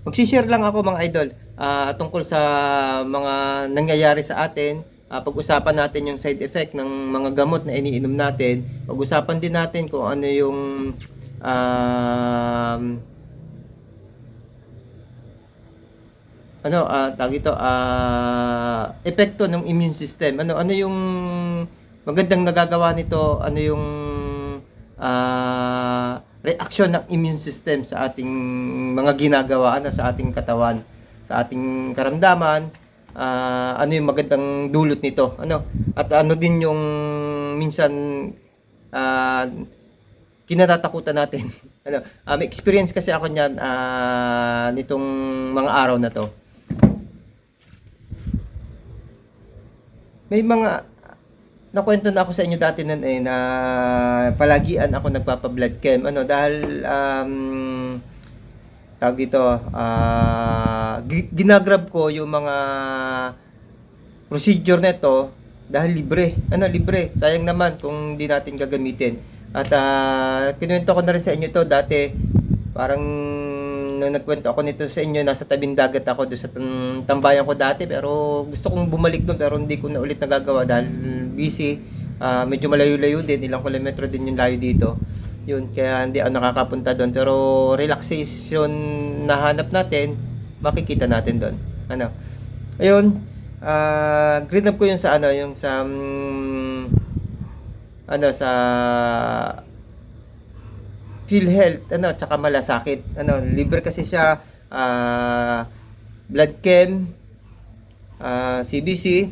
Magsishare lang ako mga idol ah, tungkol sa mga nangyayari sa atin. Ah, pag-usapan natin yung side effect ng mga gamot na iniinom natin. Pag-usapan din natin kung ano yung um, ano ah tawag ito ah epekto ng immune system. Ano ano yung magandang nagagawa nito? Ano yung ah reaction ng immune system sa ating mga ginagawa ano sa ating katawan, sa ating karamdaman, ah, ano yung magandang dulot nito, ano? At ano din yung minsan ah, kinatatakutan natin. ano, may experience kasi ako niyan ah, nitong mga araw na to. May mga nakwento na ako sa inyo dati nun eh na palagian ako nagpapa-blood chem. Ano dahil um, tawag dito gi- ginagrab ko yung mga procedure nito dahil libre. Ano libre. Sayang naman kung di natin gagamitin. At uh, kinuwento ko na rin sa inyo to dati. Parang nung nagkwento ako nito sa inyo nasa tabing dagat ako doon sa tam- tambayan ko dati. Pero gusto kong bumalik doon pero hindi ko na ulit nagagawa dahil busy. Ah, medyo malayo-layo din ilang kilometro din yung layo dito. Yun kaya hindi ako nakakapunta doon. Pero relaxation na hanap natin makikita natin doon. Ano? Ayun ah green up ko yung sa ano yung sa mm, ano sa PhilHealth ano tsaka malasakit. Ano libre kasi siya ah, blood chem ah, CBC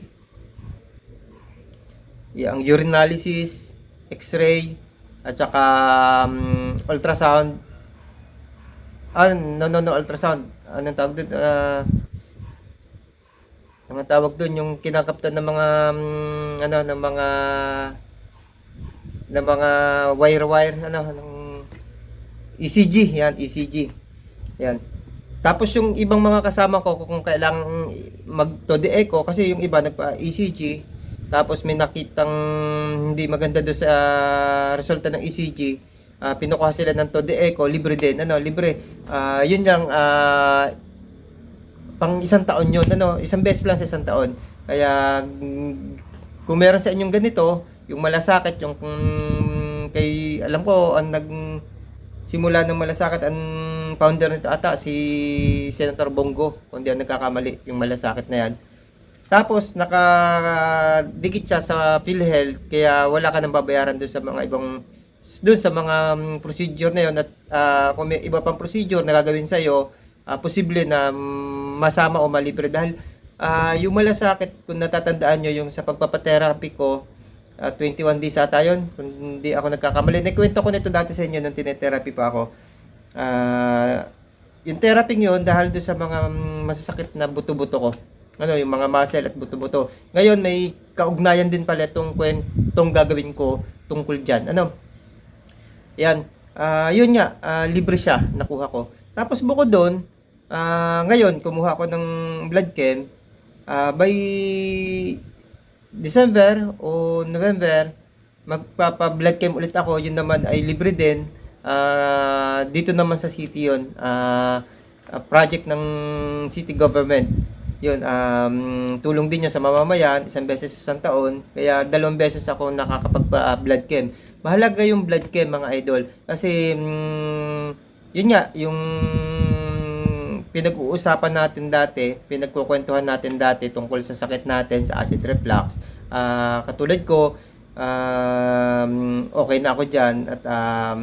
yung urinalysis x-ray at saka um, ultrasound. Ah no no no ultrasound. Anong tawag doon ah ang tawag doon yung kinakaptan ng mga mm, ano ng mga ng mga wire wire ano ng ECG yan ECG yan. Tapos yung ibang mga kasama ko kung kailangan mag to the echo kasi yung iba nagpa ECG tapos may nakitang hindi maganda doon sa resulta ng ECG ah, pinukuha sila ng to the echo libre din ano libre Ah, yun lang ah, pang isang taon yun, ano, isang beses lang sa isang taon. Kaya, kung meron sa inyong ganito, yung malasakit, yung kay, alam ko, ang nag, simula ng malasakit, ang founder nito ata, si Senator Bongo, kung di ako nagkakamali, yung malasakit na yan. Tapos, nakadikit siya sa PhilHealth, kaya wala ka nang babayaran doon sa mga ibang doon sa mga mm, procedure na yun at ah, kung may iba pang procedure na gagawin sa iyo, posible na mm, masama o malibre dahil ah, yung malasakit kung natatandaan nyo yung sa pagpapatherapy ko ah, 21 days ata yun kung hindi ako nagkakamali. Nakwento ko nito dati sa inyo nung tinetherapy pa ako. Ah, yung therapy yun dahil doon sa mga mm, masasakit na buto-buto ko ano yung mga muscle at buto-buto ngayon may kaugnayan din pala itong kwentong gagawin ko tungkol dyan ano yan. Ah, yun nga, ah, libre siya, nakuha ko. Tapos bukod doon, ah, ngayon, kumuha ko ng blood chem. Ah, by December o November, magpapa-blood chem ulit ako. Yun naman ay libre din. Ah, dito naman sa city yun. Ah, project ng city government. Yun, um, tulong din niya sa mamamayan, isang beses sa isang taon. Kaya dalawang beses ako nakakapag-blood chem. Mahalaga yung blood chem mga idol. Kasi mm, yun nga yung pinag-uusapan natin dati pinagkukwentuhan natin dati tungkol sa sakit natin sa acid reflux. Ah, katulad ko um, okay na ako dyan at um,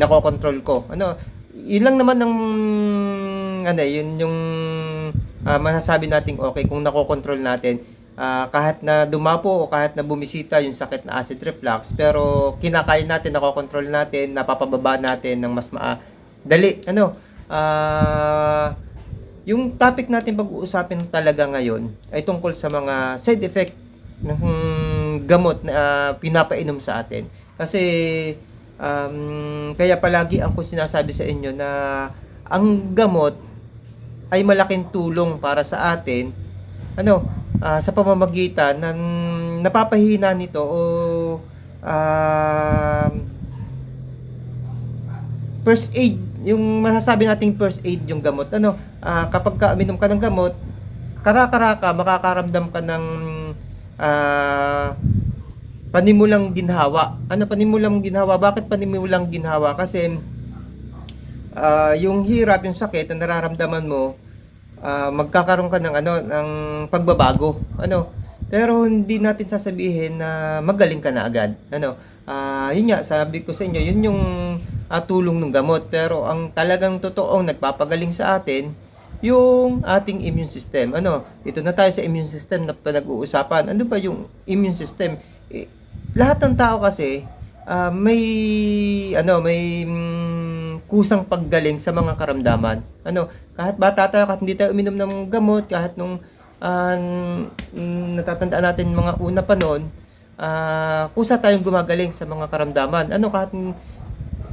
nakokontrol ko. Ano yun lang naman ng ano yun yung ah, masasabi nating okay kung nakokontrol natin Ah, kahit na dumapo o kahit na bumisita yung sakit na acid reflux, pero kinakaya natin, nakokontrol natin, napapababa natin ng mas dali Ano? Ah, yung topic natin pag-uusapin talaga ngayon ay tungkol sa mga side effect ng gamot na ah, pinapainom sa atin. Kasi um, kaya palagi ang ko sinasabi sa inyo na ang gamot ay malaking tulong para sa atin ano ah, sa pamamagitan ng napapahina nito o um, first aid yung masasabi nating first aid yung gamot. Ano, ah, kapag ka uminom ka ng gamot, kara-karaka, makakaramdam ka ng ah, panimulang ginhawa. Ano panimulang ginhawa? Bakit panimulang ginhawa? Kasi ah, yung hirap, yung sakit na nararamdaman mo, ah, magkakaroon ka ng ano ng pagbabago. Ano? Pero hindi natin sasabihin na magaling ka na agad. Ano? Ah, yun nga, sabi ko sa inyo, yun yung ah, tulong ng gamot. Pero ang talagang totoong nagpapagaling sa atin, yung ating immune system. Ano, ito na tayo sa immune system na pinag-uusapan. Ano ba yung immune system? Eh, lahat ng tao kasi ah, may ano, may mm, kusang paggaling sa mga karamdaman. Ano, kahit bata tayo, kahit hindi tayo uminom ng gamot, kahit nung mm, natatandaan natin mga una pa noon, ah, kusa tayong gumagaling sa mga karamdaman. Ano, kahit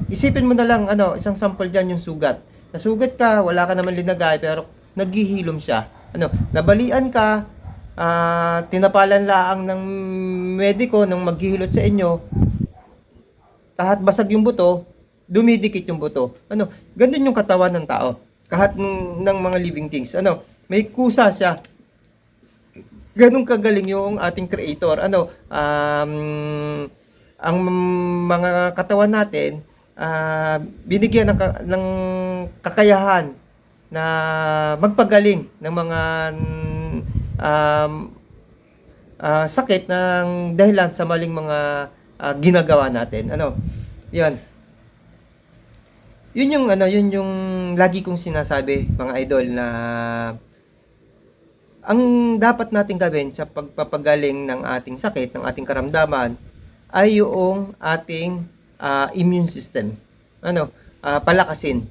isipin mo na lang, ano, isang sample dyan yung sugat. Nasugat ka, wala ka naman linagay, pero naghihilom siya. Ano, nabalian ka, ah, tinapalan laang ng mediko nung maghihilot sa inyo, kahit basag yung buto, dumidikit yung buto. Ano, ganun yung katawan ng tao. Kahit ng, ng mga living things. Ano, may kusa siya. Ganun kagaling yung ating creator. Ano, um, ang mga katawan natin, ah, binigyan ng, ng kakayahan na magpagaling ng mga um, ah, sakit ng dahilan sa maling mga ah, ginagawa natin. Ano? 'Yan. Yun yung ano, yun yung lagi kong sinasabi mga idol na ang dapat nating gawin sa pagpapagaling ng ating sakit, ng ating karamdaman ay yung ating ah, immune system. Ano? Ah, palakasin.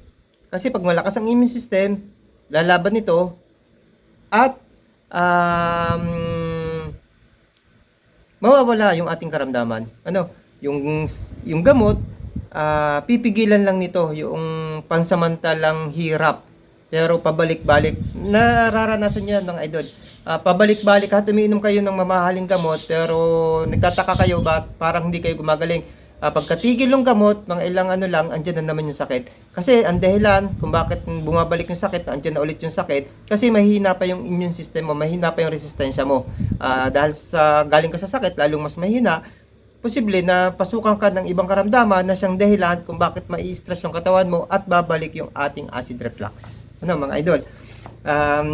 Kasi pag malakas ang immune system, lalaban nito at um, mawawala yung ating karamdaman. Ano, yung yung gamot ah, pipigilan lang nito yung pansamantalang hirap. Pero pabalik-balik, nararanasan yan mga idol. Ah, pabalik-balik, kahit umiinom kayo ng mamahaling gamot, pero nagtataka kayo ba parang hindi kayo gumagaling. Ah, pagkatigil ng gamot, mga ilang ano lang, andyan na naman yung sakit. Kasi ang dahilan kung bakit bumabalik yung sakit, andyan na ulit yung sakit, kasi mahina pa yung immune system mo, mahina pa yung resistensya mo. Ah, dahil sa galing ka sa sakit, lalong mas mahina, posible na pasukan ka ng ibang karamdaman na siyang dahilan kung bakit mai-stress yung katawan mo at babalik yung ating acid reflux. Ano mga idol? Um,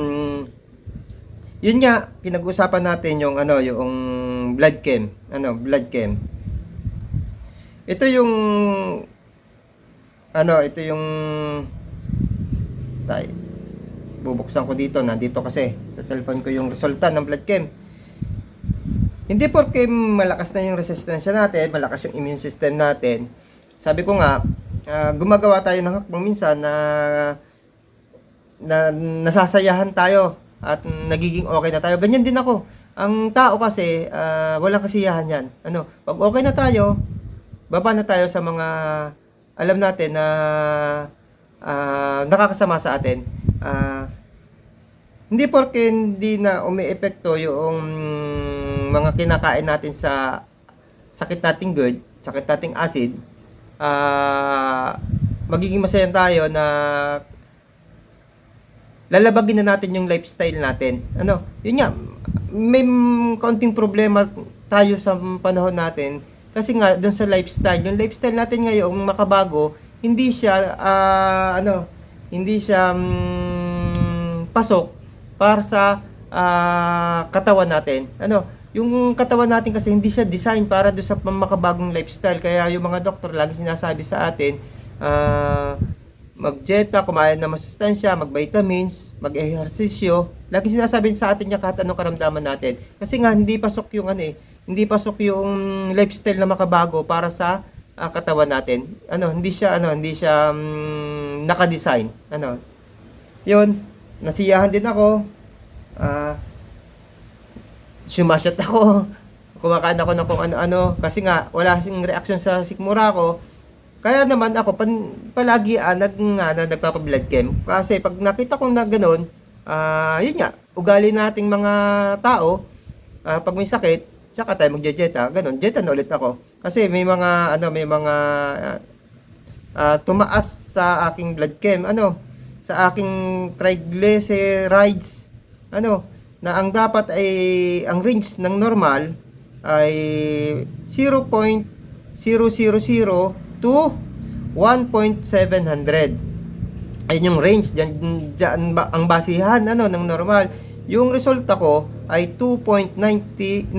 yun nga, pinag-usapan natin yung ano, yung blood chem. Ano, blood chem. Ito yung ano, ito yung tay bubuksan ko dito, nandito kasi sa cellphone ko yung resulta ng blood chem. Hindi porke malakas na yung resistensya natin, malakas yung immune system natin. Sabi ko nga, ah, gumagawa tayo ng hakbang minsan na na nasasayahan tayo at nagiging okay na tayo. Ganyan din ako. Ang tao kasi, ah, walang kasiyahan yan. Ano, pag okay na tayo, baba na tayo sa mga alam natin na ah, nakakasama sa atin. Ah, hindi porke hindi na umiepekto yung mga kinakain natin sa sakit nating GERD, sakit nating acid, ah magiging masaya tayo na lalabagin na natin yung lifestyle natin. Ano, yun nga, may kaunting problema tayo sa panahon natin kasi nga doon sa lifestyle, yung lifestyle natin ngayon makabago, hindi siya ah, ano, hindi siya mm, pasok para sa ah, katawan natin. Ano, yung katawan natin kasi hindi siya design para doon sa makabagong lifestyle. Kaya yung mga doktor lagi sinasabi sa atin, ah, mag-dieta, kumain ng masustansya, mag-vitamins, mag-ehersisyo. Lagi sinasabi sa atin niya kahit anong karamdaman natin. Kasi nga hindi pasok yung ano eh, hindi pasok yung lifestyle na makabago para sa ah, katawan natin. Ano, hindi siya ano, hindi siya mm, naka-design. Ano? 'Yun, nasiyahan din ako. Ah, sumasyat ako. Kumakain ako ng kung ano-ano kasi nga wala sing reaction sa sikmura ko. Kaya naman ako pan, palagi ah, nag ano, nagpapa-blood chem kasi pag nakita ko na ganoon, ah yun nga, ugali nating mga tao ah, pag may sakit, saka tayo magje-jeta, ganun, jeta na ulit ako. Kasi may mga ano, may mga ah, ah, tumaas sa aking blood chem, ano, sa aking triglycerides, ano, na ang dapat ay, ang range ng normal ay 0.000 to 1.700. Ayun yung range, dyan, dyan ang basihan, ano, ng normal. Yung resulta ko ay 2.938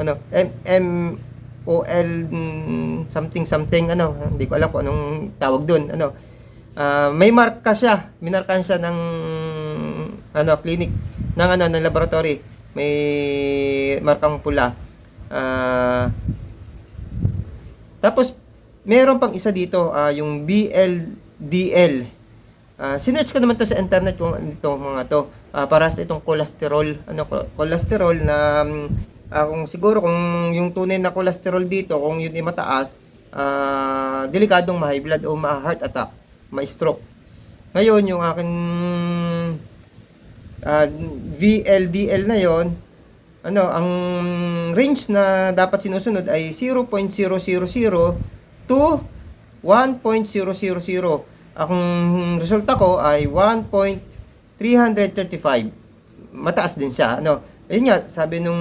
ano M M O L something something ano hindi ko alam kung anong tawag doon ano Ah, may marka siya minarkan siya ng ano clinic ng ano ng laboratory. May markang pula. Ah, tapos meron pang isa dito ah, yung BLDL Ah, sinearch ko naman to sa internet kung ito mga to. Ah, para sa itong cholesterol ano cholesterol na um, ah, kung siguro kung yung tunay na cholesterol dito kung yun ay mataas ah, delikadong ma-high blood o ma-heart attack ma-stroke. Ngayon yung akin ah, VLDL na yon ano ang range na dapat sinusunod ay 0.000 to 1.000 ang resulta ko ay 1.335 mataas din siya ano. Ayun nga sabi nung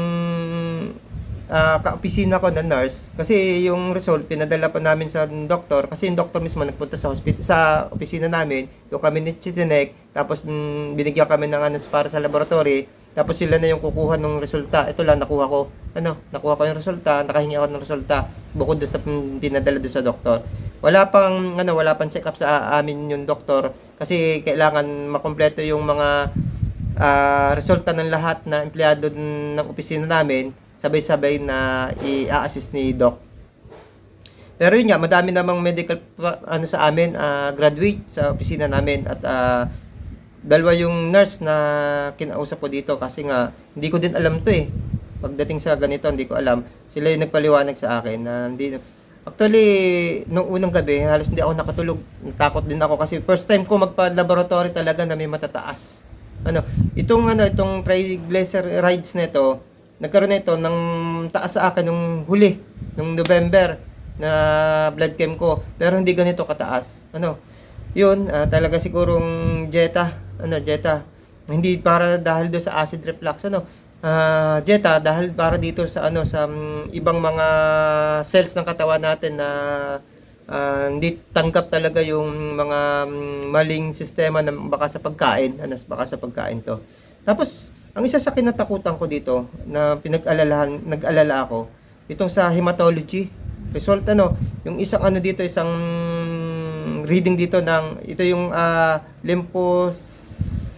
ah, kaopisina ko na nurse kasi yung result pinadala pa namin sa doktor kasi yung doktor mismo nagpunta sa hospital sa opisina namin doon kami ni Chitinek tapos mm, binigyan kami ng ano para sa laboratory. Tapos sila na yung kukuha ng resulta. Ito lang nakuha ko. Ano nakuha ko yung resulta nakahingi ako ng resulta bukod doon sa pinadala doon sa doktor. Wala pang ano wala pang check up sa amin yung doktor kasi kailangan makumpleto yung mga ah, resulta ng lahat na empleyado ng opisina namin sabay-sabay na i-assist ni doc. Pero yun nga madami namang medical ano sa amin ah, graduate sa opisina namin at ah, dalawa yung nurse na kinausap ko dito kasi nga hindi ko din alam to eh pagdating sa ganito hindi ko alam sila yung nagpaliwanag sa akin na hindi Actually, nung unang gabi, halos hindi ako nakatulog. Natakot din ako kasi first time ko magpa-laboratory talaga na may matataas. Ano, itong ano, itong triglycerides nito, nagkaroon nito ng taas sa akin nung huli, nung November na blood chem ko. Pero hindi ganito kataas. Ano, yun, ah, talaga sigurong Jetta, ano, Jetta. Hindi para dahil do sa acid reflux, ano, ah Jetta dahil para dito sa ano sa mm, ibang mga cells ng katawan natin na ah, hindi tanggap talaga yung mga mm, maling sistema na baka sa pagkain, ano, baka sa pagkain to. Tapos ang isa sa kinatakutan ko dito na pinag-alalahan, nag-alala ako, itong sa hematology. Result ano, yung isang ano dito, isang reading dito ng ito yung ah,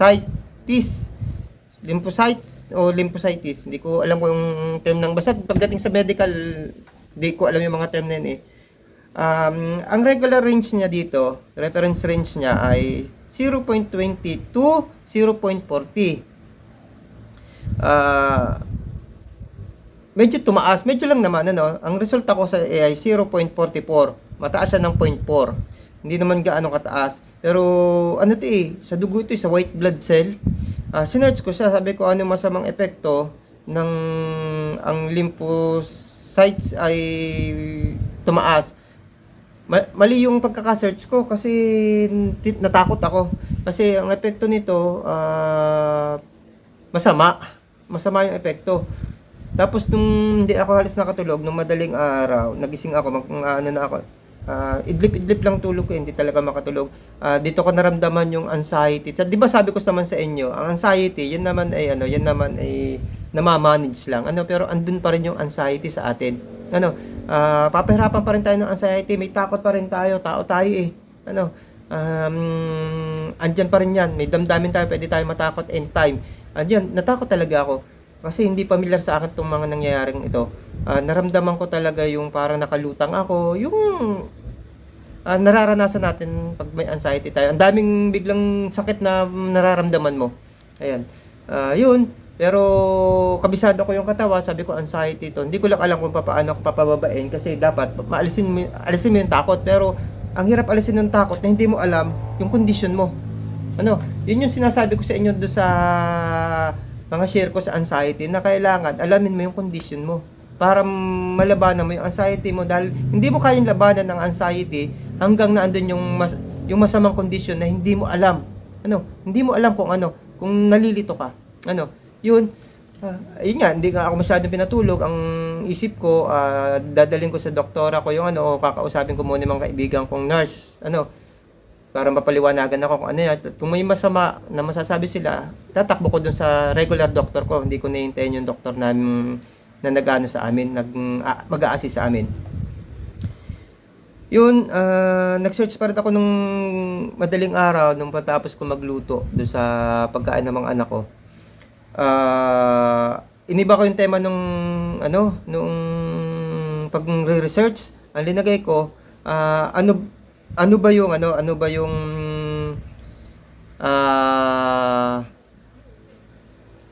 lymphocytes lymphocytes o lymphocytes. Hindi ko alam kung yung term ng basta pagdating sa medical, hindi ko alam yung mga term na yun eh. Um, ang regular range niya dito, reference range niya ay 0.20 to 0.40. Ah, medyo tumaas, medyo lang naman ano. Ang resulta ko sa ay 0.44. Mataas siya ng 0.4. Hindi naman gaano kataas. Pero ano 'to eh, sa dugo ito eh, sa white blood cell. Ah, sinearch ko siya, sabi ko ano masamang epekto ng ang lymphocytes ay tumaas. Ma- mali yung pagkaka-search ko kasi natakot ako. Kasi ang epekto nito ah, masama. Masama yung epekto. Tapos nung hindi ako halos nakatulog, nung madaling araw, nagising ako, mag, ano na ako, ah, idlip-idlip lang tulog ko, hindi talaga makatulog. Ah, dito ko naramdaman yung anxiety. Sa- Di ba sabi ko naman sa inyo, ang anxiety, yan naman ay ano, yan naman ay namamanage lang. Ano, pero andun pa rin yung anxiety sa atin. Ano, ah, papahirapan pa rin tayo ng anxiety, may takot pa rin tayo, tao tayo eh. Ano, um, andyan pa rin yan, may damdamin tayo, pwede tayo matakot anytime. Andyan, natakot talaga ako. Kasi hindi familiar sa akin itong mga nangyayaring ito. Ah, naramdaman ko talaga yung parang nakalutang ako, yung ah, nararanasan natin pag may anxiety tayo. Ang daming biglang sakit na nararamdaman mo. Ayan. Ah, yun. Pero kabisado ko yung katawa, sabi ko anxiety to. Hindi ko lang alam kung paano ko papababain kasi dapat maalisin mo, alisin mo yung takot. Pero ang hirap alisin yung takot na hindi mo alam yung condition mo. Ano, yun yung sinasabi ko sa inyo do sa mga share ko sa anxiety na kailangan alamin mo yung condition mo para malabanan mo yung anxiety mo dahil hindi mo kayang labanan ng anxiety hanggang na andun yung mas, yung masamang kondisyon na hindi mo alam. Ano, hindi mo alam kung ano, kung nalilito ka. Ano, yun. Ah, ayun nga, hindi nga ako masyadong pinatulog. Ang isip ko, ah, dadalhin ko sa doktora ko yung ano, o kakausapin ko muna mga kaibigan kong nurse. Ano, para mapaliwanagan ako kung ano yan. Kung may masama na masasabi sila, tatakbo ko dun sa regular doctor ko. Hindi ko nahintayin yung doktor na, na nag-ano sa amin, nag, ah, mag-a-assist sa amin. Yun, ah, nag-search pa rin ako nung madaling araw nung patapos ko magluto doon sa pagkain ng mga anak ko. Ah, iniba ko yung tema nung ano, nung pag research ang linagay ko, ah, ano ano ba yung ano, ano ba yung ah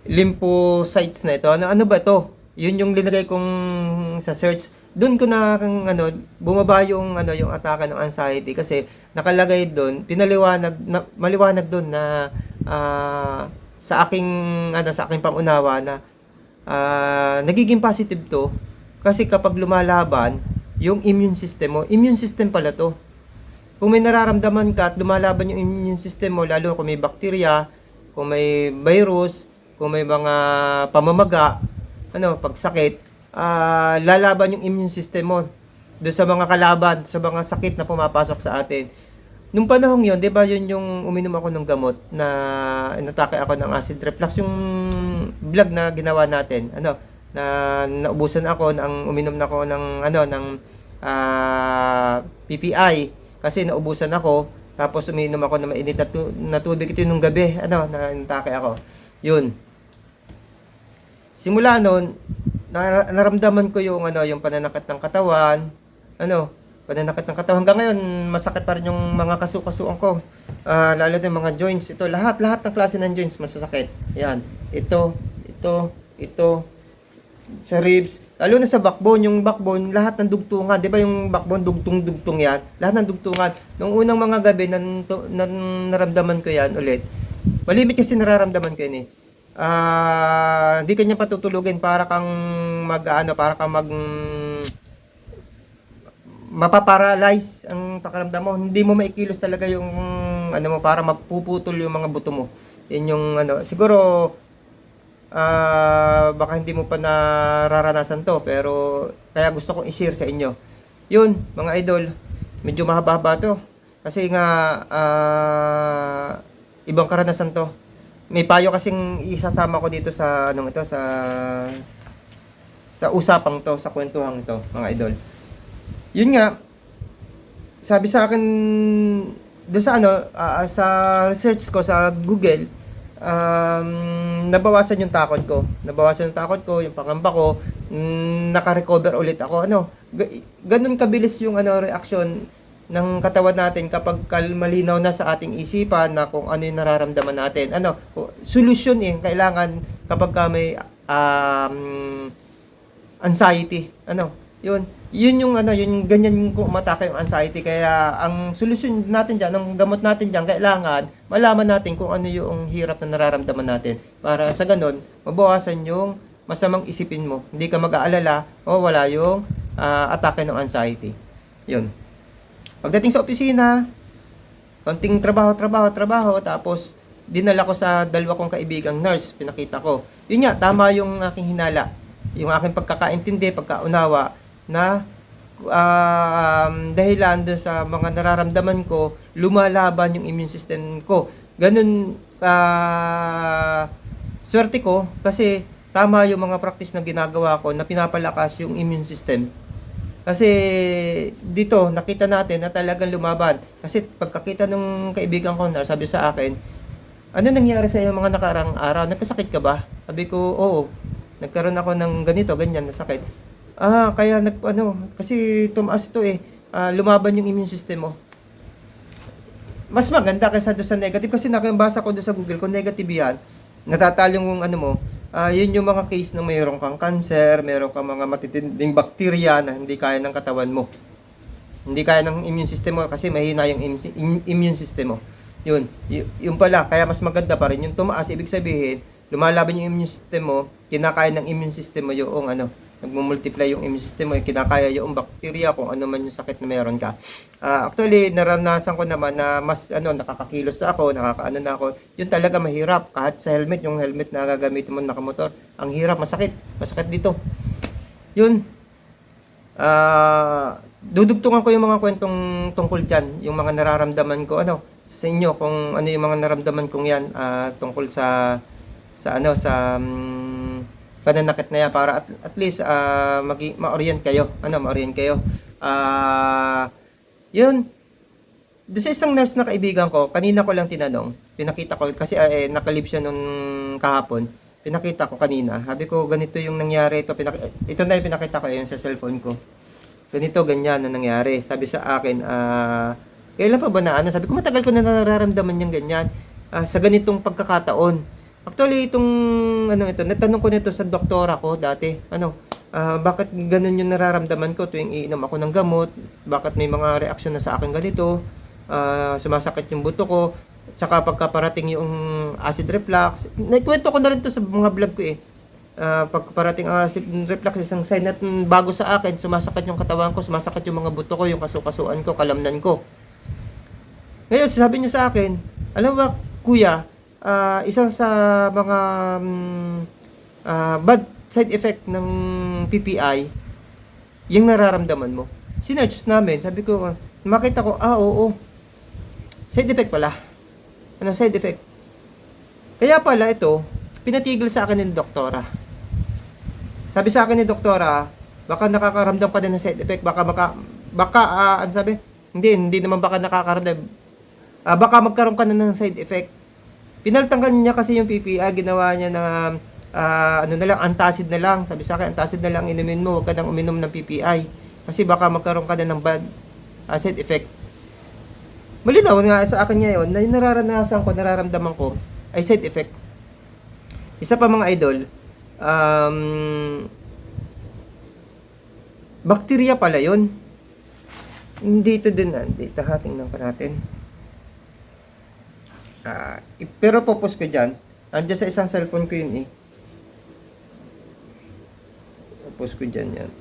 lymphocytes na ito. Ano, ano ba to? Yun yung linagay kong sa search. Doon ko na ano, bumaba yung ano yung atake ng anxiety kasi nakalagay doon, pinaliwanag na, maliwanag doon na ah, sa aking ano sa aking pangunawa na ah, nagiging positive to kasi kapag lumalaban yung immune system mo, immune system pala to. Kung may nararamdaman ka at lumalaban yung immune system mo, lalo kung may bakterya, kung may virus, kung may mga pamamaga, ano, pagsakit, ah lalaban yung immune system mo doon sa mga kalaban, sa mga sakit na pumapasok sa atin. Nung panahong yon, 'di ba, yun yung uminom ako ng gamot na inatake ako ng acid reflux yung vlog na ginawa natin. Ano, na naubusan ako ng uminom na ako ng ano ng ah, PPI kasi naubusan ako tapos uminom ako ng mainit na, tu- na tubig ito nung gabi ano na inatake ako. Yun. Simula noon, nar- naramdaman ko yung ano, yung pananakit ng katawan, ano, pananakit ng katawan. Hanggang ngayon, masakit pa rin yung mga kasu-kasuan ko. Ah, lalo na yung mga joints. Ito, lahat, lahat ng klase ng joints masasakit. Yan. Ito, ito, ito, sa ribs, lalo na sa backbone, yung backbone, lahat ng dugtungan, 'di ba yung backbone dugtong-dugtong 'yan? Lahat ng dugtungan. Nung unang mga gabi nan, nan naramdaman ko 'yan ulit. Malimit kasi nararamdaman ko 'yan eh. Ah, hindi kanya patutulugin para kang mag ano, para kang mag mapaparalyze ang pakiramdam mo. Hindi mo maikilos talaga yung ano mo para mapuputol yung mga buto mo. Yan yung ano, siguro ah baka hindi mo pa nararanasan to pero kaya gusto kong i-share sa inyo. Yun, mga idol, medyo mahaba-haba to. Kasi nga ah, ibang karanasan to. May payo kasing isasama ko dito sa anong ito sa sa usapang to, sa kwentuhang ito, mga idol. Yun nga, sabi sa akin doon sa ano, ah, sa research ko sa Google, um, nabawasan yung takot ko. Nabawasan yung takot ko, yung pangamba ko, mm, naka-recover ulit ako. Ano, ga- ganun kabilis yung ano reaction ng katawan natin kapag malinaw na sa ating isipan na kung ano yung nararamdaman natin. Ano, solusyon eh, kailangan kapag ka may um, anxiety. Ano, yun. Yun yung ano, yun yung ganyan yung umatake yung anxiety. Kaya ang solusyon natin diyan, ang gamot natin diyan, kailangan malaman natin kung ano yung hirap na nararamdaman natin. Para sa ganun, mabawasan yung masamang isipin mo. Hindi ka mag-aalala o wala yung ah, atake ng anxiety. Yun. Pagdating sa opisina, konting trabaho, trabaho, trabaho, tapos dinala ko sa dalawa kong kaibigang nurse, pinakita ko. Yun nga, tama yung aking hinala. Yung aking pagkakaintindi, pagkaunawa, na um, dahilan dun sa mga nararamdaman ko, lumalaban yung immune system ko. Ganun, ah, swerte ko, kasi tama yung mga practice na ginagawa ko na pinapalakas yung immune system. Kasi dito, nakita natin na talagang lumaban. Kasi pagkakita ng kaibigan ko sabi sa akin, ano nangyari sa iyo mga nakarang araw? Nagkasakit ka ba? Sabi ko, oo. Nagkaroon ako ng ganito, ganyan, na sakit. Ah, kaya nag, ano, kasi tumaas ito eh. Ah, lumaban yung immune system mo. Mas maganda kaysa doon sa negative kasi nakabasa ko doon sa Google kung negative yan, natatalo yung ano mo, ah yun yung mga case na mayroon kang cancer, mayroon kang mga matitinding bakterya na hindi kaya ng katawan mo. Hindi kaya ng immune system mo kasi mahina yung im- immune system mo. Yun, y- yun pala, kaya mas maganda pa rin yung tumaas, ibig sabihin, lumalaban yung immune system mo, kinakain ng immune system mo yung ano, nagmumultiply yung immune system mo, kinakaya yung bacteria kung ano man yung sakit na meron ka. Ah, actually, naranasan ko naman na mas ano nakakakilos na ako, nakakaano na ako. Yun talaga mahirap kahit sa helmet, yung helmet na gagamitin mo nakamotor, ang hirap, masakit, masakit dito. Yun. Ah, dudugtungan ko yung mga kwentong tungkol diyan, yung mga nararamdaman ko ano sa inyo kung ano yung mga nararamdaman kong yan ah, tungkol sa sa ano sa mm, pananakit na yan para at, at least ah, magi, ma-orient kayo. Ano, ma-orient kayo. Ah, yun. Doon sa isang nurse na kaibigan ko, kanina ko lang tinanong, pinakita ko, kasi ah, eh, nakalib siya nung kahapon, pinakita ko kanina, sabi ko, ganito yung nangyari, ito, pinak- ito na yung pinakita ko yun sa cellphone ko. Ganito, ganyan na nangyari. Sabi sa akin, ah, kailan pa ba na ano? Sabi ko, matagal ko na nararamdaman yung ganyan. Ah, sa ganitong pagkakataon. Actually, itong, ano ito, natanong ko nito sa doktora ko dati, ano, ah, bakit ganun yung nararamdaman ko tuwing iinom ako ng gamot? Bakit may mga reaksyon na sa akin ganito? Ah, sumasakit yung buto ko. Saka pagkaparating yung acid reflux. Naikwento ko na rin to sa mga vlog ko eh. Ah, pagkaparating ang acid reflux, isang sign na bago sa akin, sumasakit yung katawan ko, sumasakit yung mga buto ko, yung kasukasuan ko, kalamnan ko. Ngayon, sabi niya sa akin, alam ba, kuya, ah, isang sa mga mm, ah, bad side effect ng PPI, yung nararamdaman mo. Sinerch namin, sabi ko, makita ko, ah, oo, side effect pala. Ano, side effect. Kaya pala ito, pinatigil sa akin ng doktora. Sabi sa akin ni doktora, baka nakakaramdam ka din ng side effect, baka maka, baka, ah, ano sabi? Hindi, hindi naman baka nakakaramdam. Ah, baka magkaroon ka na ng side effect. Pinaltangkan niya kasi yung PPI, ginawa niya na ah, ano na lang, antacid na lang. Sabi sa akin, antacid na lang inumin mo, huwag ka nang uminom ng PPI. Kasi baka magkaroon ka na ng bad ah, side effect. Malinaw nga sa akin ngayon na nararanasan ko, nararamdaman ko ay side effect. Isa pa mga idol, um, bacteria pala yun. Dito din, ah, dito ha, tingnan pa natin. Ah, i- pero purpose ko dyan, andyan sa isang cellphone ko yun eh. Purpose ko dyan yan.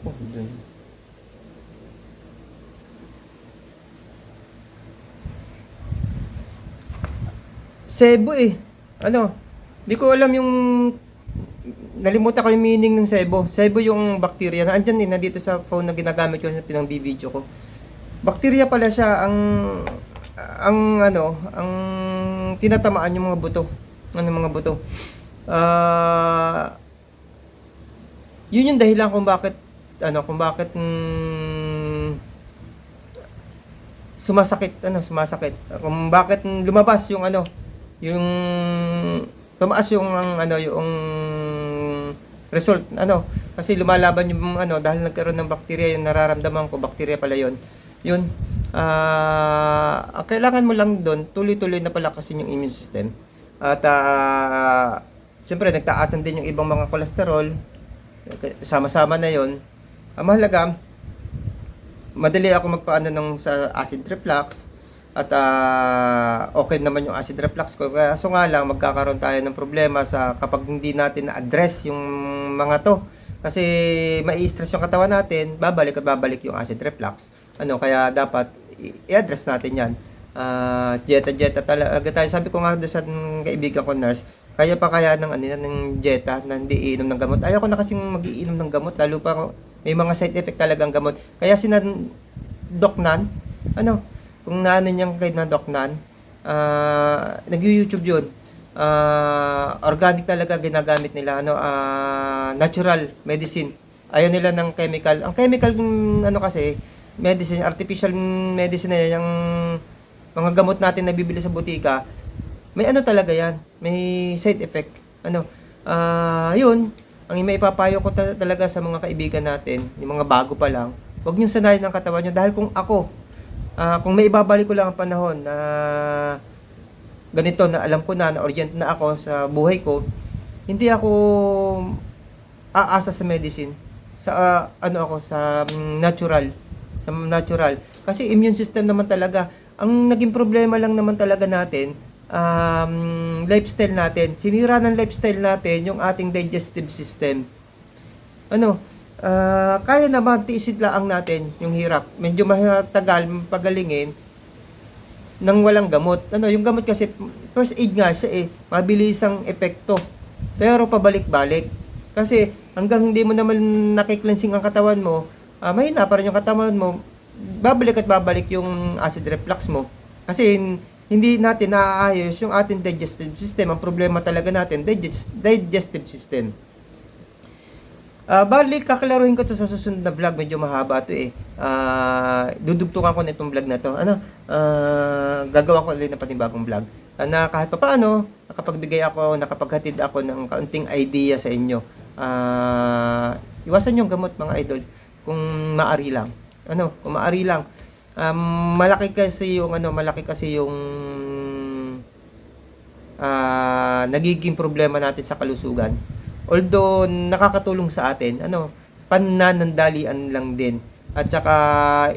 Oh, dun. Sebo eh. Ano? Di ko alam yung nalimutan ko yung meaning ng sebo. Sebo yung bacteria na andyan din nandito sa phone na ginagamit ko sa pinang video ko. Bacteria pala siya ang ang ano, ang tinatamaan yung mga buto. Ano mga buto. Ah yun yung dahilan kung bakit ano kung bakit mm, sumasakit ano sumasakit kung bakit lumabas yung ano yung tumaas yung ano yung result ano kasi lumalaban yung ano dahil nagkaroon ng bakterya yung nararamdaman ko bakterya pala yon yun ah ang kailangan mo lang doon tuloy-tuloy na palakasin yung immune system. At ah siyempre nagtaasan din yung ibang mga kolesterol sama-sama na yon ang mahalaga madali ako magpaano ng sa acid reflux at ah, okay naman yung acid reflux ko. Kaya so nga lang magkakaroon tayo ng problema sa kapag hindi natin na-address yung mga to. Kasi mai-stress yung katawan natin babalik at babalik yung acid reflux. Ano kaya dapat i-address natin yan. Ah jeta jeta talaga tayo. Sabi ko nga doon sa kaibigan ko nurse kaya pa kaya ng ano ng jeta na hindi iinom ng gamot? Ayaw ko na kasing magiinom ng gamot lalo pa may mga side effect talagang gamot. Kaya sinan Doc Nan ano kung naano niyang kay na Doc Nan ah nag-YouTube yun. Ah organic talaga ginagamit nila ano ah natural medicine. Ayaw nila ng chemical. Ang chemical ano kasi medicine artificial medicine na yung mga gamot natin na bibili sa butika may ano talaga yan. May side effect. Ano ah yun ang may ipapayo ko ta- talaga sa mga kaibigan natin yung mga bago pa lang huwag niyong sanayin ng katawan niyo dahil kung ako ah, kung may ibabalik ko lang ang panahon na ganito na alam ko na, na orient na ako sa buhay ko, hindi ako aasa sa medicine. Sa ah, ano ako sa mm, natural, sa natural. Kasi immune system naman talaga. Ang naging problema lang naman talaga natin um, lifestyle natin. Sinira ng lifestyle natin yung ating digestive system. Ano, ah, kaya naman tiisin lang natin yung hirap. Medyo matagal pagalingin nang walang gamot. Ano, yung gamot kasi first aid nga siya eh, mabilis ang epekto. Pero pabalik-balik. Kasi hanggang hindi mo naman nakiklensing ang katawan mo, ah mahina pa rin yung katawan mo, babalik at babalik yung acid reflux mo. Kasi hin- hindi natin naaayos yung ating digestive system. Ang problema talaga natin, digest, digestive system. Ah, balik, kaklaruhin ko to sa susunod na vlog. Medyo mahaba to eh. Ah, dudugtungan ko na itong vlog na to. Ano? Ah, gagawa ko ulit ng panibagong vlog. Ah, na kahit pa paano, nakapagbigay ako, nakapaghatid ako ng kaunting idea sa inyo. Ah, iwasan yung gamot mga idol kung maari lang. Ano, kung maari lang. Um, malaki kasi yung ano, malaki kasi yung ah nagiging problema natin sa kalusugan. Although nakakatulong sa atin, ano, pananandalian lang din. At saka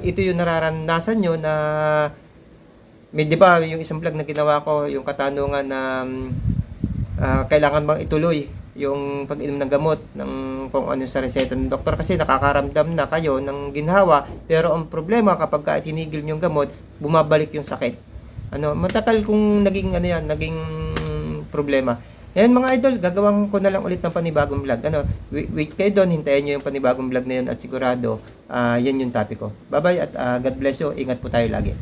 ito yung nararanasan nyo na may di ba yung isang vlog na ginawa ko, yung katanungan na ah, kailangan bang ituloy yung pag-inom ng gamot ng kung ano sa reseta ng doktor? Kasi nakakaramdam na kayo ng ginhawa. Pero ang problema kapag ka tinigil yung gamot bumabalik yung sakit. Ano matagal kung naging ano yan naging problema yan mga idol gagawin ko na lang ulit ng panibagong vlog. Ano wait, kayo doon hintayin nyo yung panibagong vlog na yun at sigurado ah, yan yung topic ko. Bye bye at ah, God bless you. Ingat po tayo lagi